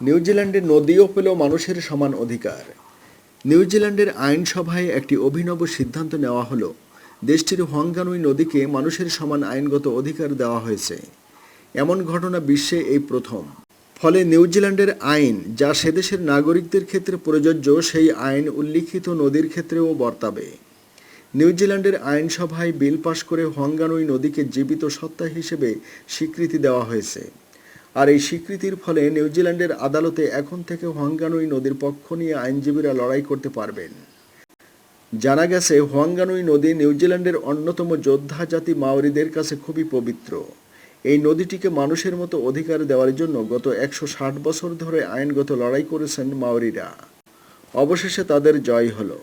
নিউজিল্যান্ডের নদীও পেল মানুষের সমান অধিকার। নিউজিল্যান্ডের আইনসভায় একটি অভিনব সিদ্ধান্ত নেওয়া হলো, দেশটির হংগানুই নদীকে মানুষের সমান আইনগত অধিকার দেওয়া হয়েছে। এমন ঘটনা বিশ্বে এই প্রথম। ফলে নিউজিল্যান্ডের আইন, যা সেদেশের নাগরিকদের ক্ষেত্রে প্রযোজ্য, সেই আইন উল্লিখিত নদীর ক্ষেত্রেও বর্তাবে। নিউজিল্যান্ডের আইনসভায় বিল পাশ করে হংগানুই নদীকে জীবিত সত্তা হিসেবে স্বীকৃতি দেওয়া হয়েছে। আর এই স্বীকৃতির ফলে নিউজিল্যান্ডের আদালতে এখন থেকে হোয়াঙ্গানুই নদীর পক্ষ নিয়ে আইনজীবীরা লড়াই করতে পারবেন। জানা গেছে হোয়াঙ্গানুই নদী নিউজিল্যান্ডের অন্যতম যোদ্ধা জাতি মাওরিদের কাছে খুবই পবিত্র। এই নদীটিকে মানুষের মতো অধিকার দেওয়ার জন্য গত একশো ষাট বছর ধরে আইনগত লড়াই করেছেন মাওরিরা। অবশেষে তাদের জয় হলো।